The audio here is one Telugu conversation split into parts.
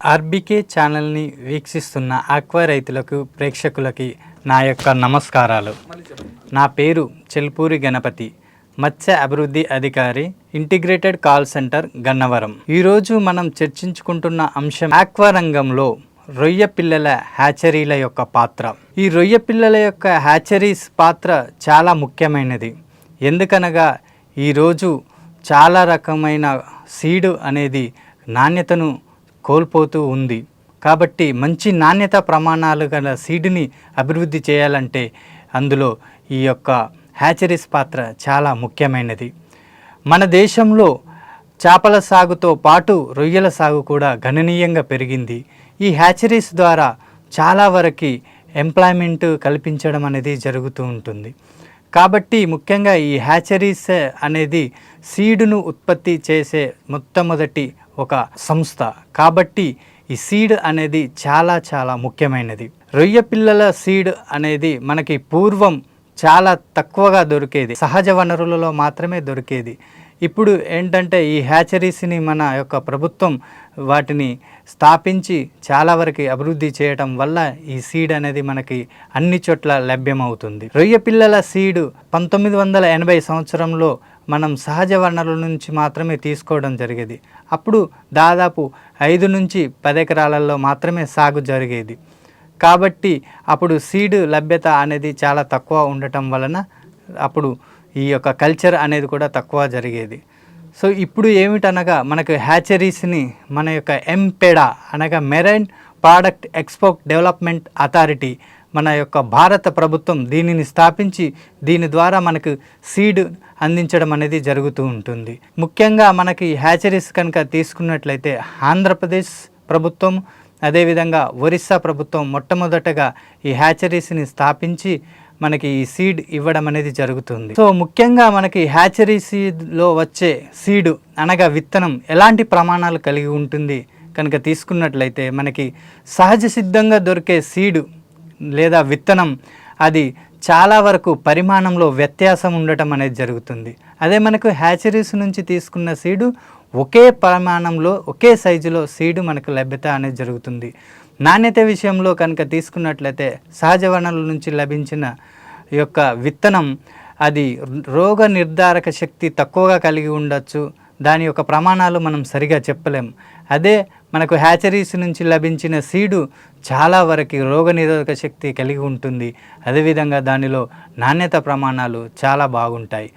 ఆర్బీకే ఛానల్ని వీక్షిస్తున్న ఆక్వా రైతులకు ప్రేక్షకులకి నా యొక్క నమస్కారాలు. నా పేరు చెల్పూరి గణపతి మత్స్య అభివృద్ధి అధికారి ఇంటిగ్రేటెడ్ కాల్ సెంటర్ గన్నవరం. ఈరోజు మనం చర్చించుకుంటున్న అంశం ఆక్వా రంగంలో రొయ్య పిల్లల హ్యాచరీల యొక్క పాత్ర. ఈ రొయ్య పిల్లల యొక్క హ్యాచరీస్ పాత్ర చాలా ముఖ్యమైనది. ఎందుకనగా ఈరోజు చాలా రకమైన సీడ్ అనేది నాణ్యతను కోల్పోతూ ఉంది. కాబట్టి మంచి నాణ్యత ప్రమాణాలు గల సీడ్ని అభివృద్ధి చేయాలంటే అందులో ఈ యొక్క హ్యాచరీస్ పాత్ర చాలా ముఖ్యమైనది. మన దేశంలో చేపల సాగుతో పాటు రొయ్యల సాగు కూడా గణనీయంగా పెరిగింది. ఈ హ్యాచరీస్ ద్వారా చాలా వరకు ఎంప్లాయ్మెంట్ కల్పించడం అనేది జరుగుతూ ఉంటుంది. కాబట్టి ముఖ్యంగా ఈ హ్యాచరీస్ అనేది సీడును ఉత్పత్తి చేసే మొట్టమొదటి ఒక సంస్థ. కాబట్టి ఈ సీడ్ అనేది చాలా చాలా ముఖ్యమైనది. రొయ్య పిల్లల సీడ్ అనేది మనకి పూర్వం చాలా తక్కువగా దొరికేది. సహజ వనరులలో మాత్రమే దొరికేది. ఇప్పుడు ఏంటంటే ఈ హ్యాచరీస్ని మన యొక్క ప్రభుత్వం వాటిని స్థాపించి చాలా వరకు అభివృద్ధి చేయటం వల్ల ఈ సీడ్ అనేది మనకి అన్ని చోట్ల లభ్యమవుతుంది. రొయ్య పిల్లల సీడ్ పంతొమ్మిది వందల ఎనభై సంవత్సరంలో మనం సహజ వనరుల నుంచి మాత్రమే తీసుకోవడం జరిగేది. అప్పుడు దాదాపు ఐదు నుంచి పది ఎకరాలలో మాత్రమే సాగు జరిగేది. కాబట్టి అప్పుడు సీడ్ లభ్యత అనేది చాలా తక్కువ ఉండటం వలన అప్పుడు ఈ యొక్క కల్చర్ అనేది కూడా తక్కువ జరిగేది. సో ఇప్పుడు ఏమిటనగా మనకు హ్యాచరీస్ని మన యొక్క ఎంపెడా అనగా marine product export development authority మన యొక్క భారత ప్రభుత్వం దీనిని స్థాపించి దీని ద్వారా మనకు సీడ్ అందించడం అనేది జరుగుతూ ఉంటుంది. ముఖ్యంగా మనకి హ్యాచరీస్ కనుక తీసుకున్నట్లయితే ఆంధ్రప్రదేశ్ ప్రభుత్వం అదేవిధంగా ఒరిస్సా ప్రభుత్వం మొట్టమొదటగా ఈ హ్యాచరీస్ని స్థాపించి మనకి ఈ సీడ్ ఇవ్వడం అనేది జరుగుతుంది. సో ముఖ్యంగా మనకి హ్యాచరీ సీడ్లో వచ్చే సీడ్ అనగా విత్తనం ఎలాంటి ప్రమాణాలు కలిగి ఉంటుంది కనుక తీసుకున్నట్లయితే మనకి సహజ సిద్ధంగా దొరికే సీడు లేదా విత్తనం అది చాలా వరకు పరిమాణంలో వ్యత్యాసం ఉండటం అనేది జరుగుతుంది. అదే మనకు హ్యాచరీస్ నుంచి తీసుకున్న సీడు ఒకే పరిమాణంలో ఒకే సైజులో సీడు మనకు లభ్యత అనేది జరుగుతుంది. నాణ్యత విషయంలో కనుక తీసుకున్నట్లయితే సహజ వనరుల నుంచి లభించిన యొక్క విత్తనం అది రోగ నిర్ధారక శక్తి తక్కువగా కలిగి ఉండొచ్చు. దాని యొక్క ప్రమాణాలు మనం సరిగా చెప్పలేం. అదే మనకు హ్యాచరీస్ నుంచి లభించిన సీడు చాలా వరకు రోగనిరోధక శక్తి కలిగి ఉంటుంది. అదేవిధంగా దానిలో నాణ్యత ప్రమాణాలు చాలా బాగుంటాయి.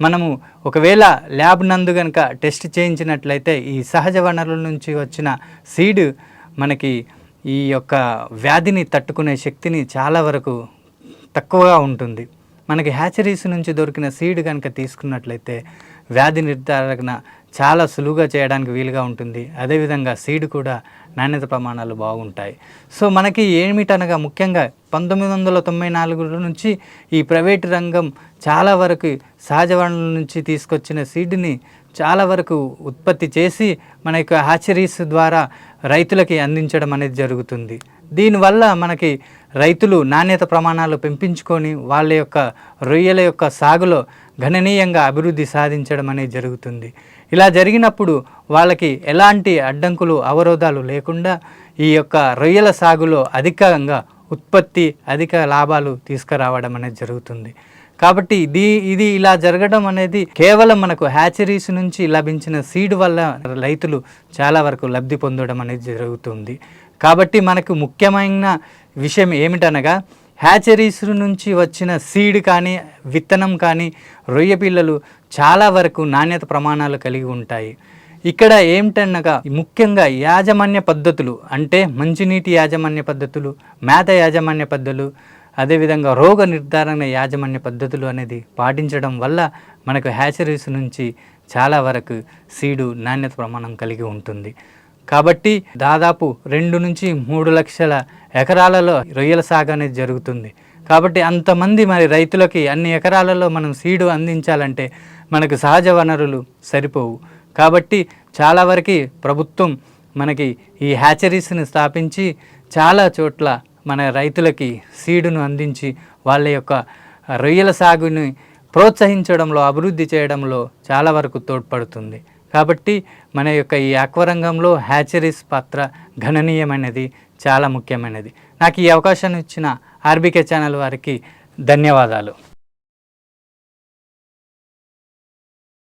మనము ఒకవేళ ల్యాబ్ నందు కనుక టెస్ట్ చేయించినట్లయితే ఈ సహజ వనరుల నుంచి వచ్చిన సీడ్ మనకి ఈ యొక్క వ్యాధిని తట్టుకునే శక్తిని చాలా వరకు తక్కువగా ఉంటుంది. మనకి హ్యాచరీస్ నుంచి దొరికిన సీడ్ కనుక తీసుకున్నట్లయితే వ్యాధి నిర్ధారణ చాలా సులువుగా చేయడానికి వీలుగా ఉంటుంది. అదేవిధంగా సీడ్ కూడా నాణ్యత ప్రమాణాలు బాగుంటాయి. సో మనకి ఏమిటనగా ముఖ్యంగా పంతొమ్మిది వందల తొంభై నాలుగు నుంచి ఈ ప్రైవేట్ రంగం చాలా వరకు సహజ వనరుల నుంచి తీసుకొచ్చిన సీడ్ని చాలా వరకు ఉత్పత్తి చేసి మన యొక్క హ్యాచరీస్ ద్వారా రైతులకి అందించడం అనేది జరుగుతుంది. దీనివల్ల మనకి రైతులు నాణ్యత ప్రమాణాలు పెంపించుకొని వాళ్ళ యొక్క రొయ్యల యొక్క సాగులో గణనీయంగా అభివృద్ధి సాధించడం అనేది జరుగుతుంది. ఇలా జరిగినప్పుడు వాళ్ళకి ఎలాంటి అడ్డంకులు అవరోధాలు లేకుండా ఈ యొక్క రొయ్యల సాగులో అధికంగా ఉత్పత్తి అధిక లాభాలు తీసుకురావడం అనేది జరుగుతుంది. కాబట్టి ఇది ఇది ఇలా జరగడం అనేది కేవలం మనకు హ్యాచరీస్ నుంచి లభించిన సీడ్ వల్ల రైతులు చాలా వరకు లబ్ధి పొందడం అనేది జరుగుతుంది. కాబట్టి మనకు ముఖ్యమైన విషయం ఏమిటనగా హ్యాచరీస్ నుంచి వచ్చిన సీడ్ కానీ విత్తనం కానీ రొయ్య పిల్లలు చాలా వరకు నాణ్యత ప్రమాణాలు కలిగి ఉంటాయి. ఇక్కడ ఏమిటనగా ముఖ్యంగా యాజమాన్య పద్ధతులు అంటే మంచినీటి యాజమాన్య పద్ధతులు మేత యాజమాన్య పద్ధతులు అదేవిధంగా రోగ నిర్ధారణ యాజమాన్య పద్ధతులు అనేది పాటించడం వల్ల మనకు హ్యాచరీస్ నుంచి చాలా వరకు సీడు నాణ్యత ప్రమాణం కలిగి ఉంటుంది. కాబట్టి దాదాపు రెండు నుంచి మూడు లక్షల ఎకరాలలో రొయ్యల సాగు అనేది జరుగుతుంది. కాబట్టి అంతమంది మరి రైతులకి అన్ని ఎకరాలలో మనం సీడు అందించాలంటే మనకు సహజ వనరులు సరిపోవు. కాబట్టి చాలా వరకు ప్రభుత్వం మనకి ఈ హ్యాచరీస్ని స్థాపించి చాలా చోట్ల మన రైతులకి సీడును అందించి వాళ్ళ యొక్క రొయ్యల సాగుని ప్రోత్సహించడంలో అభివృద్ధి చేయడంలో చాలా వరకు తోడ్పడుతుంది. కాబట్టి మన యొక్క ఈ ఆక్వరంగంలో హ్యాచరీస్ పాత్ర గణనీయమైనది చాలా ముఖ్యమైనది. నాకు ఈ అవకాశాన్ని ఇచ్చిన ఆర్బీకే ఛానల్ వారికి ధన్యవాదాలు.